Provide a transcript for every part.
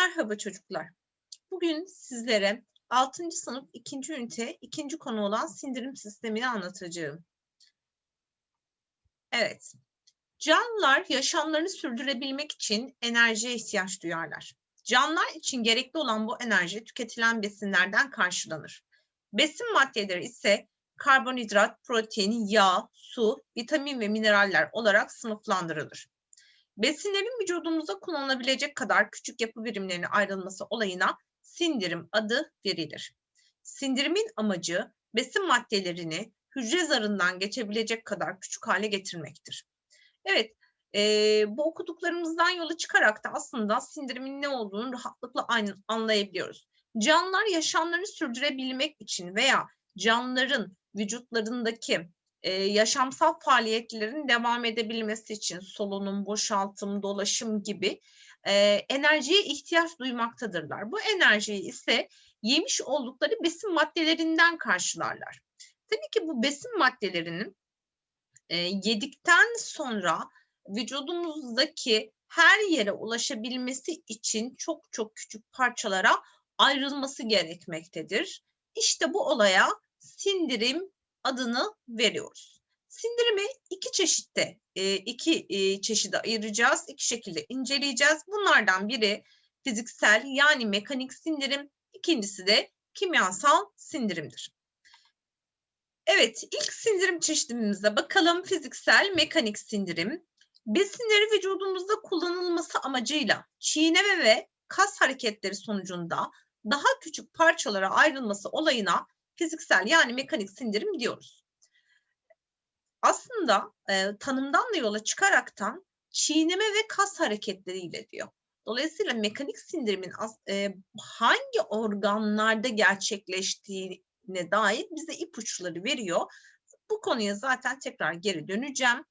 Merhaba çocuklar. Bugün sizlere 6. sınıf 2. ünite 2. konu olan sindirim sistemini anlatacağım. Evet. Canlılar yaşamlarını sürdürebilmek için enerjiye ihtiyaç duyarlar. Canlılar için gerekli olan bu enerji tüketilen besinlerden karşılanır. Besin maddeleri ise karbonhidrat, protein, yağ, su, vitamin ve mineraller olarak sınıflandırılır. Besinlerin vücudumuzda kullanılabilecek kadar küçük yapı birimlerine ayrılması olayına sindirim adı verilir. Sindirimin amacı besin maddelerini hücre zarından geçebilecek kadar küçük hale getirmektir. Evet, e, bu okuduklarımızdan yola çıkarak da aslında sindirimin ne olduğunu rahatlıkla anlayabiliyoruz. Canlılar yaşamlarını sürdürebilmek için veya canlıların vücutlarındaki e, yaşamsal faaliyetlerin devam edebilmesi için solunum, boşaltım, dolaşım gibi e, enerjiye ihtiyaç duymaktadırlar. Bu enerjiyi ise yemiş oldukları besin maddelerinden karşılarlar. Tabii ki bu besin maddelerinin e, yedikten sonra vücudumuzdaki her yere ulaşabilmesi için çok çok küçük parçalara ayrılması gerekmektedir. İşte bu olaya sindirim adını veriyoruz. Sindirimi iki çeşitte, e, iki e, çeşide ayıracağız, iki şekilde inceleyeceğiz. Bunlardan biri fiziksel yani mekanik sindirim, ikincisi de kimyasal sindirimdir. Evet, ilk sindirim çeşidimize bakalım. Fiziksel, mekanik sindirim. Besinleri vücudumuzda kullanılması amacıyla çiğneme ve kas hareketleri sonucunda daha küçük parçalara ayrılması olayına fiziksel yani mekanik sindirim diyoruz. Aslında e, tanımdan da yola çıkaraktan çiğneme ve kas hareketleriyle diyor. Dolayısıyla mekanik sindirimin e, hangi organlarda gerçekleştiğine dair bize ipuçları veriyor. Bu konuya zaten tekrar geri döneceğim.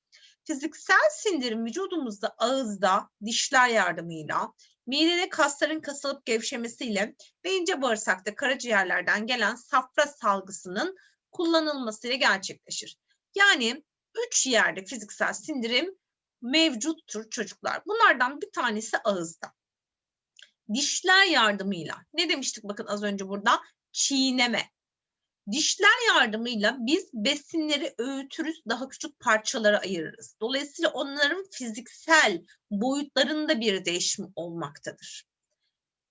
Fiziksel sindirim vücudumuzda ağızda, dişler yardımıyla, midede kasların kasılıp gevşemesiyle ve ince bağırsakta karaciğerlerden gelen safra salgısının kullanılmasıyla gerçekleşir. Yani üç yerde fiziksel sindirim mevcuttur çocuklar. Bunlardan bir tanesi ağızda. Dişler yardımıyla ne demiştik bakın az önce burada çiğneme. Dişler yardımıyla biz besinleri öğütürüz, daha küçük parçalara ayırırız. Dolayısıyla onların fiziksel boyutlarında bir değişim olmaktadır.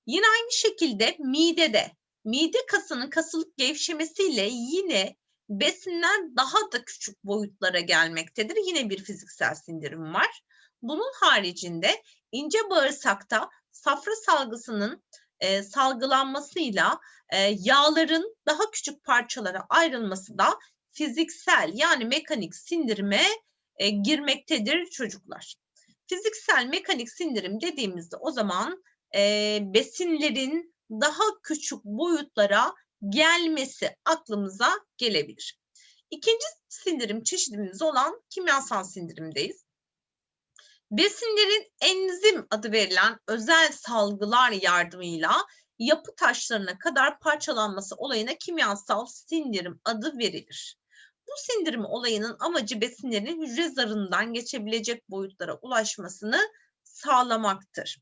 Yine aynı şekilde midede, mide kasının kasılıp gevşemesiyle yine besinler daha da küçük boyutlara gelmektedir. Yine bir fiziksel sindirim var. Bunun haricinde ince bağırsakta safra salgısının e, salgılanmasıyla e, yağların daha küçük parçalara ayrılması da fiziksel yani mekanik sindirime e, girmektedir çocuklar. Fiziksel mekanik sindirim dediğimizde o zaman e, besinlerin daha küçük boyutlara gelmesi aklımıza gelebilir. İkinci sindirim çeşidimiz olan kimyasal sindirimdeyiz. Besinlerin enzim adı verilen özel salgılar yardımıyla yapı taşlarına kadar parçalanması olayına kimyasal sindirim adı verilir. Bu sindirim olayının amacı besinlerin hücre zarından geçebilecek boyutlara ulaşmasını sağlamaktır.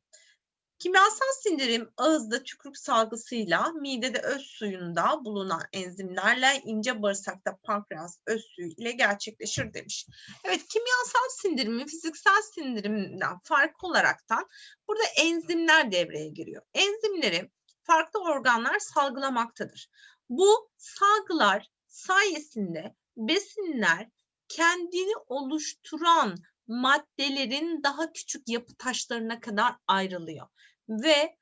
Kimyasal sindirim ağızda tükürük salgısıyla, midede öz suyunda bulunan enzimlerle, ince bağırsakta pankreas öz suyu ile gerçekleşir demiş. Evet, kimyasal sindirimin fiziksel sindirimden farklı olaraktan burada enzimler devreye giriyor. Enzimleri farklı organlar salgılamaktadır. Bu salgılar sayesinde besinler kendini oluşturan maddelerin daha küçük yapı taşlarına kadar ayrılıyor. Ve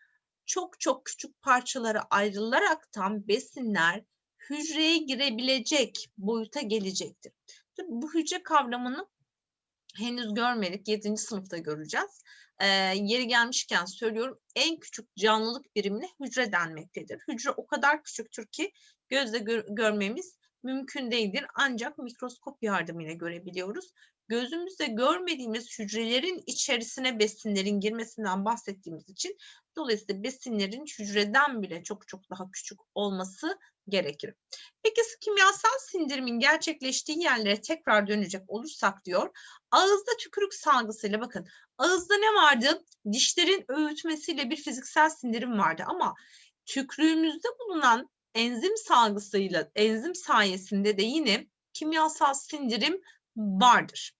çok çok küçük parçalara ayrılaraktan besinler hücreye girebilecek boyuta gelecektir. Tabii bu hücre kavramını henüz görmedik. 7. sınıfta göreceğiz. Ee, yeri gelmişken söylüyorum en küçük canlılık birimine hücre denmektedir. Hücre o kadar küçüktür ki gözle gör görmemiz mümkün değildir. Ancak mikroskop yardımıyla görebiliyoruz. Gözümüzle görmediğimiz hücrelerin içerisine besinlerin girmesinden bahsettiğimiz için dolayısıyla besinlerin hücreden bile çok çok daha küçük olması gerekir. Peki kimyasal sindirimin gerçekleştiği yerlere tekrar dönecek olursak diyor. Ağızda tükürük salgısıyla bakın ağızda ne vardı? Dişlerin öğütmesiyle bir fiziksel sindirim vardı ama tükrüğümüzde bulunan enzim salgısıyla enzim sayesinde de yine kimyasal sindirim vardır.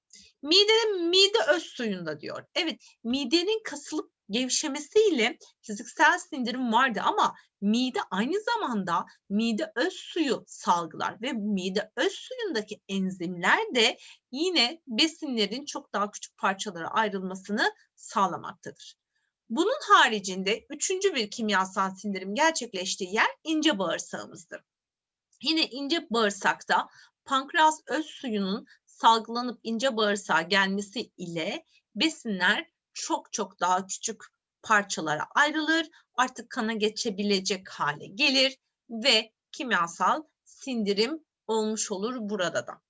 Midenin mide öz suyunda diyor. Evet midenin kasılıp gevşemesiyle fiziksel sindirim vardı ama mide aynı zamanda mide öz suyu salgılar ve mide öz suyundaki enzimler de yine besinlerin çok daha küçük parçalara ayrılmasını sağlamaktadır. Bunun haricinde üçüncü bir kimyasal sindirim gerçekleştiği yer ince bağırsağımızdır. Yine ince bağırsakta pankreas öz suyunun salgılanıp ince bağırsağa gelmesi ile besinler çok çok daha küçük parçalara ayrılır. Artık kana geçebilecek hale gelir ve kimyasal sindirim olmuş olur burada da.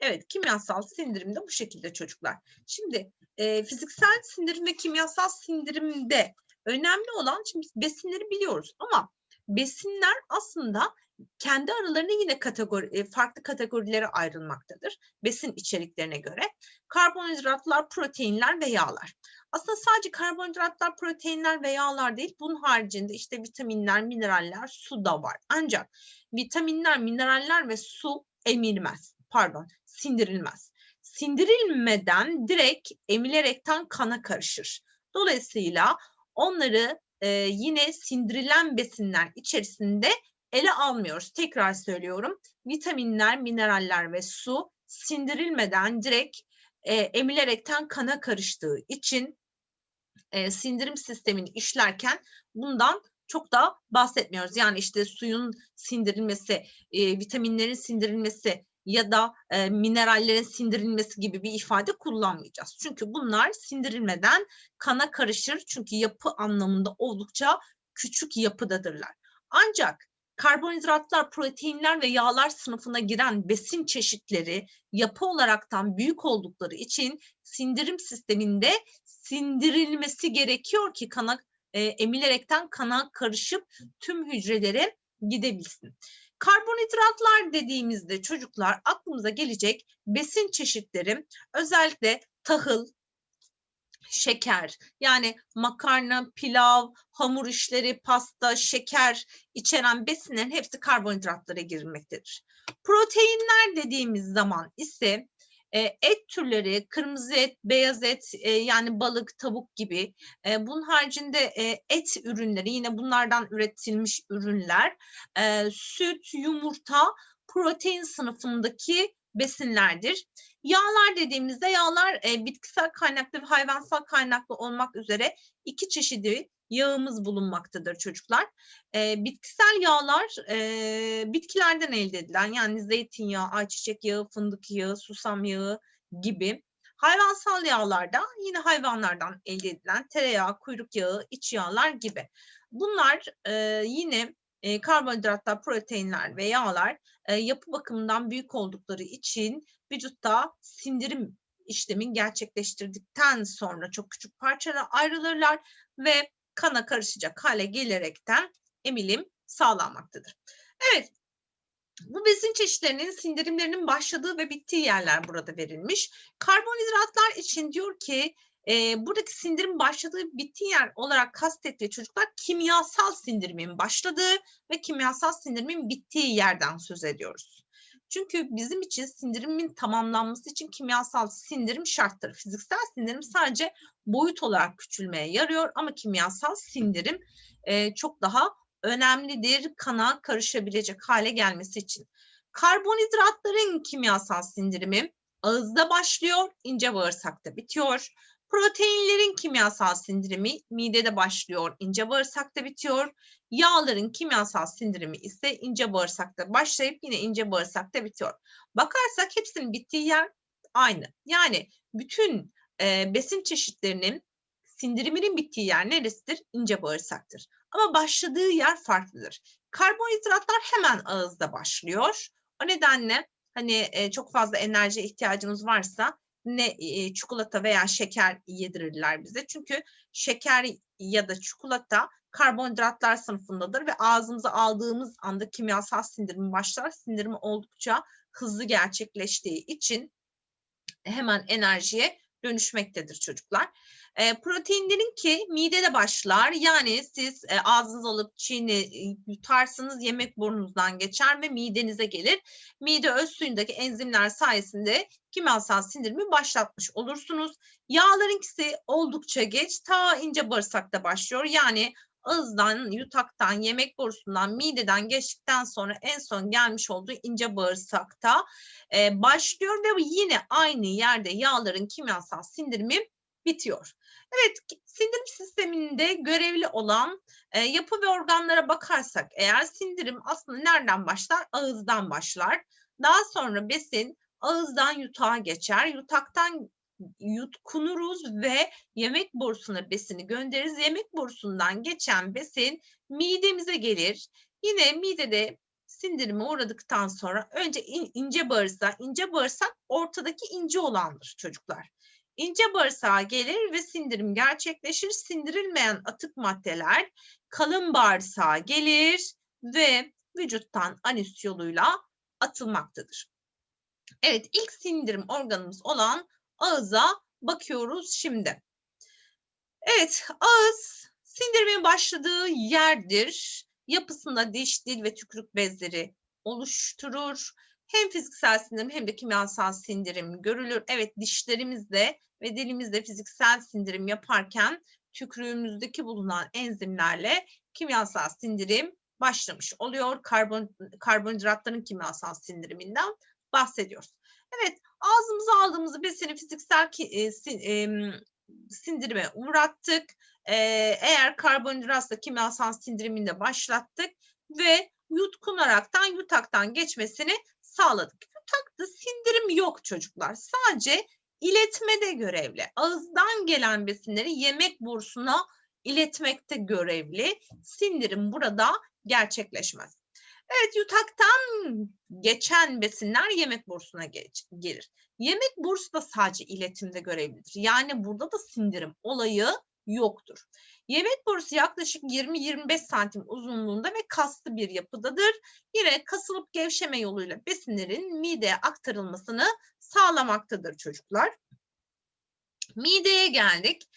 Evet, kimyasal sindirim de bu şekilde çocuklar. Şimdi e, fiziksel sindirim ve kimyasal sindirimde önemli olan, şimdi besinleri biliyoruz ama besinler aslında kendi aralarında yine kategori, farklı kategorilere ayrılmaktadır. Besin içeriklerine göre. Karbonhidratlar, proteinler ve yağlar. Aslında sadece karbonhidratlar, proteinler ve yağlar değil, bunun haricinde işte vitaminler, mineraller, su da var. Ancak vitaminler, mineraller ve su emilmez. Pardon, sindirilmez. Sindirilmeden direkt emilerekten kana karışır. Dolayısıyla onları e, yine sindirilen besinler içerisinde ele almıyoruz. Tekrar söylüyorum. Vitaminler, mineraller ve su sindirilmeden direkt e, emilerekten kana karıştığı için e, sindirim sistemini işlerken bundan çok da bahsetmiyoruz. Yani işte suyun sindirilmesi, e, vitaminlerin sindirilmesi ya da e, minerallerin sindirilmesi gibi bir ifade kullanmayacağız. Çünkü bunlar sindirilmeden kana karışır. Çünkü yapı anlamında oldukça küçük yapıdadırlar. Ancak karbonhidratlar, proteinler ve yağlar sınıfına giren besin çeşitleri yapı olaraktan büyük oldukları için sindirim sisteminde sindirilmesi gerekiyor ki kana e, emilerekten kana karışıp tüm hücrelere gidebilsin. Karbonhidratlar dediğimizde çocuklar aklımıza gelecek besin çeşitleri özellikle tahıl, şeker yani makarna, pilav, hamur işleri, pasta, şeker içeren besinlerin hepsi karbonhidratlara girmektedir. Proteinler dediğimiz zaman ise e, et türleri, kırmızı et, beyaz et e, yani balık, tavuk gibi. E, bunun haricinde e, et ürünleri yine bunlardan üretilmiş ürünler, e, süt, yumurta, protein sınıfındaki besinlerdir. Yağlar dediğimizde yağlar e, bitkisel kaynaklı ve hayvansal kaynaklı olmak üzere iki çeşidi yağımız bulunmaktadır çocuklar. E, bitkisel yağlar e, bitkilerden elde edilen yani zeytinyağı, ayçiçek yağı, fındık yağı, susam yağı gibi. Hayvansal yağlarda yine hayvanlardan elde edilen tereyağı, kuyruk yağı, iç yağlar gibi. Bunlar e, yine e, karbonhidratlar, proteinler ve yağlar e, yapı bakımından büyük oldukları için vücutta sindirim işlemin gerçekleştirdikten sonra çok küçük parçalara ayrılırlar ve kana karışacak hale gelerekten emilim sağlanmaktadır. Evet, bu besin çeşitlerinin sindirimlerinin başladığı ve bittiği yerler burada verilmiş. Karbonhidratlar için diyor ki e, buradaki sindirim başladığı bittiği yer olarak kastettiği çocuklar kimyasal sindirimin başladığı ve kimyasal sindirimin bittiği yerden söz ediyoruz. Çünkü bizim için sindirimin tamamlanması için kimyasal sindirim şarttır. Fiziksel sindirim sadece boyut olarak küçülmeye yarıyor ama kimyasal sindirim e, çok daha önemlidir kana karışabilecek hale gelmesi için. Karbonhidratların kimyasal sindirimi ağızda başlıyor, ince bağırsakta bitiyor. Proteinlerin kimyasal sindirimi midede başlıyor, ince bağırsakta bitiyor. Yağların kimyasal sindirimi ise ince bağırsakta başlayıp yine ince bağırsakta bitiyor. Bakarsak hepsinin bittiği yer aynı. Yani bütün e, besin çeşitlerinin sindiriminin bittiği yer neresidir? İnce bağırsaktır. Ama başladığı yer farklıdır. Karbonhidratlar hemen ağızda başlıyor. O nedenle hani e, çok fazla enerji ihtiyacınız varsa ne e, çikolata veya şeker yedirirler bize. Çünkü şeker ya da çikolata karbonhidratlar sınıfındadır ve ağzımıza aldığımız anda kimyasal sindirimi başlar. Sindirimi oldukça hızlı gerçekleştiği için hemen enerjiye dönüşmektedir çocuklar. E, proteinlerin ki midede başlar. Yani siz e, ağzınıza alıp çiğni yutarsınız, yemek burnunuzdan geçer ve midenize gelir. Mide öz suyundaki enzimler sayesinde kimyasal sindirimi başlatmış olursunuz. Yağlarınkisi oldukça geç, ta ince bağırsakta başlıyor. Yani ağızdan, yutaktan, yemek borusundan, mideden geçtikten sonra en son gelmiş olduğu ince bağırsakta e, başlıyor ve yine aynı yerde yağların kimyasal sindirimi bitiyor. Evet, sindirim sisteminde görevli olan e, yapı ve organlara bakarsak eğer sindirim aslında nereden başlar? Ağızdan başlar. Daha sonra besin ağızdan yutağa geçer. Yutaktan yutkunuruz ve yemek borusuna besini göndeririz. Yemek borusundan geçen besin midemize gelir. Yine midede sindirime uğradıktan sonra önce in, ince bağırsak, ince bağırsak ortadaki ince olandır çocuklar. İnce bağırsağa gelir ve sindirim gerçekleşir. Sindirilmeyen atık maddeler kalın bağırsağa gelir ve vücuttan anüs yoluyla atılmaktadır. Evet ilk sindirim organımız olan ağıza bakıyoruz şimdi. Evet ağız sindirimin başladığı yerdir. Yapısında diş, dil ve tükürük bezleri oluşturur. Hem fiziksel sindirim hem de kimyasal sindirim görülür. Evet dişlerimizde ve dilimizde fiziksel sindirim yaparken tükürüğümüzdeki bulunan enzimlerle kimyasal sindirim başlamış oluyor. Karbon, karbonhidratların kimyasal sindiriminden bahsediyoruz. Evet ağzımıza aldığımız besini fiziksel ki, e, sin, e, sindirime uğrattık. E, eğer karbonhidratla kimyasal sindirimini başlattık ve yutkunaraktan yutaktan geçmesini sağladık. Yutakta sindirim yok çocuklar. Sadece iletmede görevli. Ağızdan gelen besinleri yemek borusuna iletmekte görevli. Sindirim burada gerçekleşmez. Evet yutaktan geçen besinler yemek borusuna geç, gelir. Yemek borusu da sadece iletimde görevlidir. Yani burada da sindirim olayı yoktur. Yemek borusu yaklaşık 20-25 santim uzunluğunda ve kaslı bir yapıdadır. Yine kasılıp gevşeme yoluyla besinlerin mideye aktarılmasını sağlamaktadır çocuklar. Mideye geldik.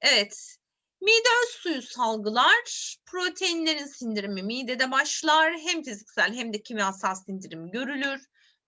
Evet, Mide öz suyu salgılar, proteinlerin sindirimi midede başlar. Hem fiziksel hem de kimyasal sindirim görülür.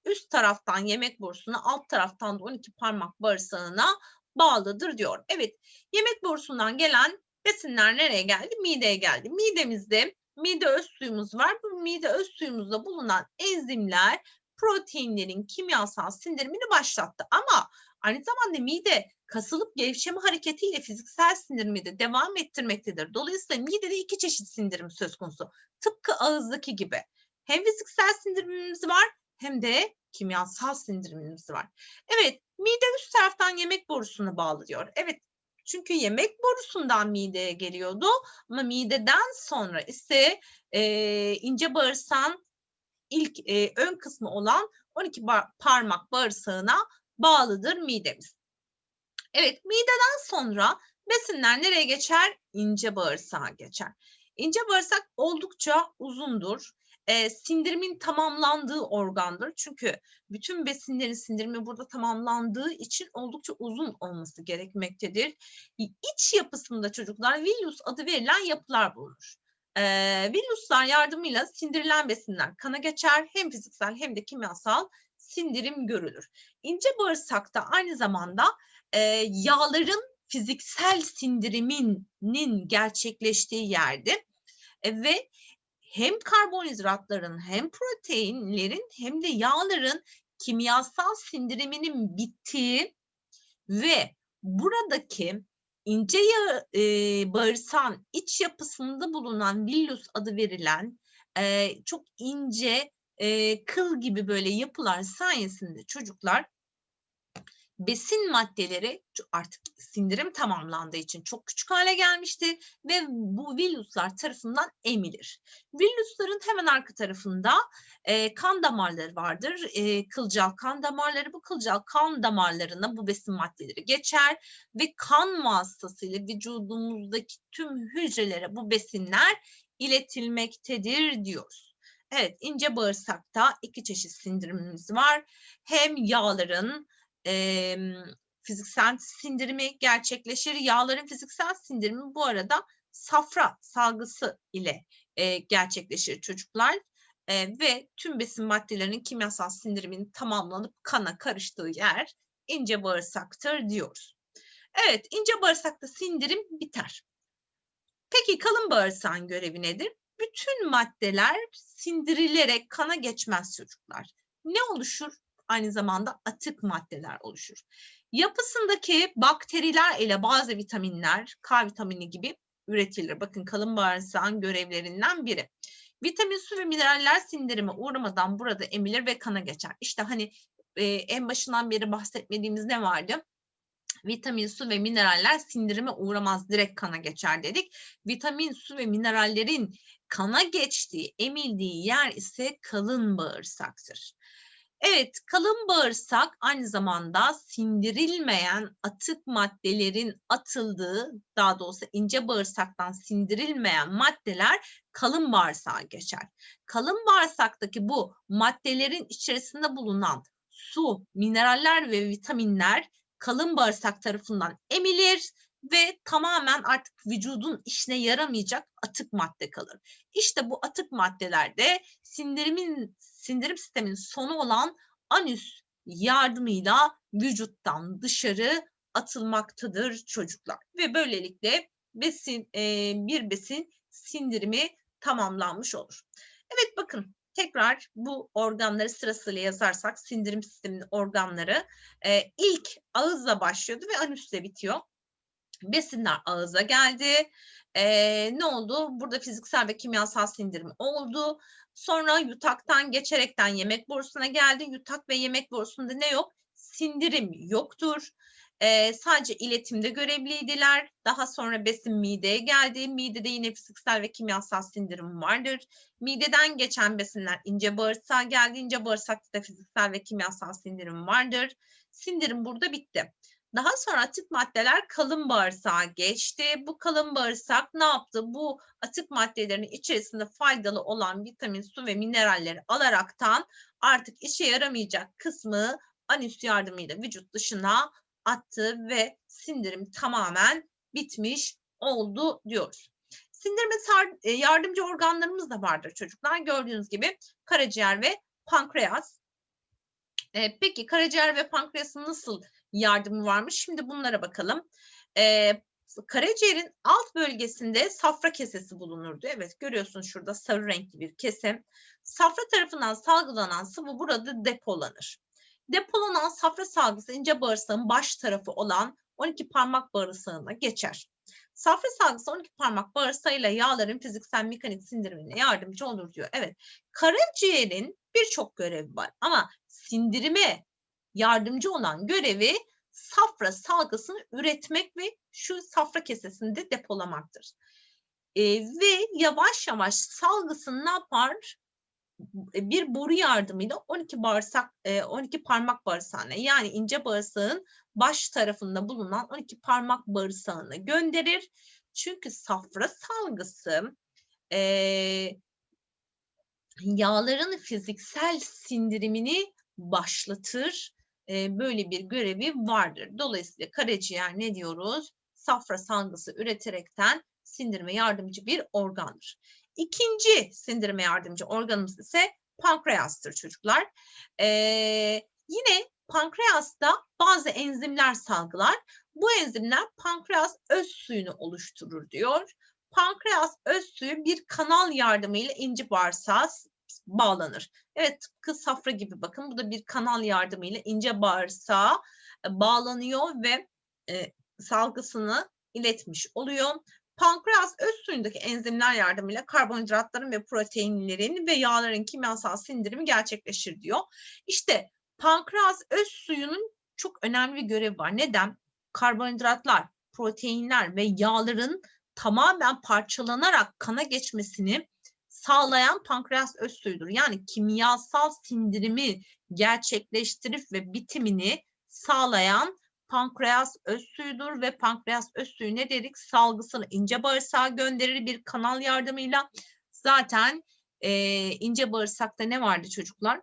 Üst taraftan yemek borusuna, alt taraftan da 12 parmak bağırsağına bağlıdır diyor. Evet, yemek borusundan gelen besinler nereye geldi? Mideye geldi. Midemizde mide öz suyumuz var. Bu mide öz suyumuzda bulunan enzimler proteinlerin kimyasal sindirimini başlattı. Ama aynı zamanda mide kasılıp gevşeme hareketiyle fiziksel sindirimi de devam ettirmektedir. Dolayısıyla midede iki çeşit sindirim söz konusu. Tıpkı ağızdaki gibi. Hem fiziksel sindirimimiz var hem de kimyasal sindirimimiz var. Evet, mide üst taraftan yemek borusuna bağlı diyor. Evet, çünkü yemek borusundan mideye geliyordu ama mideden sonra ise e, ince bağırsağın ilk e, ön kısmı olan 12 parmak bağırsağına bağlıdır midemiz. Evet mideden sonra besinler nereye geçer? İnce bağırsağa geçer. İnce bağırsak oldukça uzundur. E, sindirimin tamamlandığı organdır. Çünkü bütün besinlerin sindirimi burada tamamlandığı için oldukça uzun olması gerekmektedir. İç yapısında çocuklar Villus adı verilen yapılar bulunur. E, Villuslar yardımıyla sindirilen besinler kana geçer. Hem fiziksel hem de kimyasal sindirim görülür. İnce bağırsakta aynı zamanda e, yağların fiziksel sindiriminin gerçekleştiği yerde e, ve hem karbonhidratların hem proteinlerin hem de yağların kimyasal sindiriminin bittiği ve buradaki ince yağ, e, bağırsağın iç yapısında bulunan villus adı verilen e, çok ince e, kıl gibi böyle yapılar sayesinde çocuklar besin maddeleri artık sindirim tamamlandığı için çok küçük hale gelmişti ve bu villuslar tarafından emilir. Villusların hemen arka tarafında e, kan damarları vardır. E, kılcal kan damarları bu kılcal kan damarlarına bu besin maddeleri geçer ve kan vasıtasıyla vücudumuzdaki tüm hücrelere bu besinler iletilmektedir diyoruz. Evet ince bağırsakta iki çeşit sindirimimiz var. Hem yağların em, fiziksel sindirimi gerçekleşir. Yağların fiziksel sindirimi bu arada safra salgısı ile e, gerçekleşir çocuklar. E, ve tüm besin maddelerinin kimyasal sindiriminin tamamlanıp kana karıştığı yer ince bağırsaktır diyoruz. Evet, ince bağırsakta sindirim biter. Peki kalın bağırsağın görevi nedir? Bütün maddeler sindirilerek kana geçmez çocuklar. Ne oluşur? Aynı zamanda atık maddeler oluşur. Yapısındaki bakteriler ile bazı vitaminler, K vitamini gibi üretilir. Bakın kalın bağırsağın görevlerinden biri. Vitamin, su ve mineraller sindirime uğramadan burada emilir ve kana geçer. İşte hani e, en başından beri bahsetmediğimiz ne vardı? Vitamin, su ve mineraller sindirime uğramaz direkt kana geçer dedik. Vitamin, su ve minerallerin kana geçtiği, emildiği yer ise kalın bağırsaktır. Evet, kalın bağırsak aynı zamanda sindirilmeyen atık maddelerin atıldığı, daha doğrusu ince bağırsaktan sindirilmeyen maddeler kalın bağırsağa geçer. Kalın bağırsaktaki bu maddelerin içerisinde bulunan su, mineraller ve vitaminler kalın bağırsak tarafından emilir ve tamamen artık vücudun işine yaramayacak atık madde kalır. İşte bu atık maddelerde sindirimin sindirim sisteminin sonu olan anüs yardımıyla vücuttan dışarı atılmaktadır çocuklar ve böylelikle besin e, bir besin sindirimi tamamlanmış olur. Evet bakın tekrar bu organları sırasıyla yazarsak sindirim sisteminin organları e, ilk ağızla başlıyordu ve anüsle bitiyor. Besinler ağıza geldi. E, ne oldu? Burada fiziksel ve kimyasal sindirim oldu. Sonra yutaktan geçerekten yemek borusuna geldi. Yutak ve yemek borusunda ne yok? Sindirim yoktur. Ee, sadece iletimde görevliydiler. Daha sonra besin mideye geldi. Midede yine fiziksel ve kimyasal sindirim vardır. Mideden geçen besinler ince bağırsağa geldi. İnce bağırsakta da fiziksel ve kimyasal sindirim vardır. Sindirim burada bitti. Daha sonra atık maddeler kalın bağırsağa geçti. Bu kalın bağırsak ne yaptı? Bu atık maddelerin içerisinde faydalı olan vitamin, su ve mineralleri alaraktan artık işe yaramayacak kısmı anüs yardımıyla vücut dışına attı ve sindirim tamamen bitmiş oldu diyoruz. Sindirime sar- yardımcı organlarımız da vardır çocuklar. Gördüğünüz gibi karaciğer ve pankreas. E, peki karaciğer ve pankreasın nasıl yardımı varmış? Şimdi bunlara bakalım. E, karaciğerin alt bölgesinde safra kesesi bulunurdu. Evet görüyorsunuz şurada sarı renkli bir kesim. Safra tarafından salgılanan sıvı burada depolanır. Depolanan safra salgısı ince bağırsağın baş tarafı olan 12 parmak bağırsağına geçer. Safra salgısı 12 parmak bağırsağıyla yağların fiziksel mekanik sindirimine yardımcı olur diyor. Evet karaciğerin birçok görevi var ama sindirime yardımcı olan görevi safra salgısını üretmek ve şu safra kesesinde depolamaktır. E, ve yavaş yavaş salgısını ne yapar? bir boru yardımıyla 12 bağırsak 12 parmak bağırsağına yani ince bağırsağın baş tarafında bulunan 12 parmak bağırsağına gönderir. Çünkü safra salgısı e, yağların fiziksel sindirimini başlatır. E, böyle bir görevi vardır. Dolayısıyla karaciğer ne diyoruz? Safra salgısı üreterekten sindirime yardımcı bir organdır. İkinci sindirime yardımcı organımız ise pankreastır çocuklar. Ee, yine pankreasta bazı enzimler salgılar. Bu enzimler pankreas öz suyunu oluşturur diyor. Pankreas öz suyu bir kanal yardımıyla ince bağırsağa bağlanır. Evet tıpkı safra gibi bakın bu da bir kanal yardımıyla ince bağırsağa bağlanıyor ve e, salgısını iletmiş oluyor. Pankreas öz suyundaki enzimler yardımıyla karbonhidratların ve proteinlerin ve yağların kimyasal sindirimi gerçekleşir diyor. İşte pankreas öz suyunun çok önemli bir görev var. Neden? Karbonhidratlar, proteinler ve yağların tamamen parçalanarak kana geçmesini sağlayan pankreas öz suyudur. Yani kimyasal sindirimi gerçekleştirip ve bitimini sağlayan pankreas öz suyudur ve pankreas öz suyu ne dedik? Salgısını ince bağırsağa gönderir bir kanal yardımıyla. Zaten e, ince bağırsakta ne vardı çocuklar?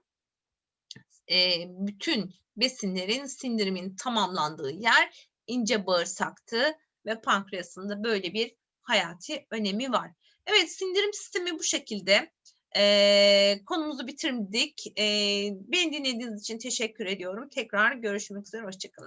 E, bütün besinlerin sindirimin tamamlandığı yer ince bağırsaktı ve pankreasın da böyle bir hayati önemi var. Evet sindirim sistemi bu şekilde. Ee, konumuzu bitirdik. Ee, beni dinlediğiniz için teşekkür ediyorum. Tekrar görüşmek üzere. Hoşçakalın.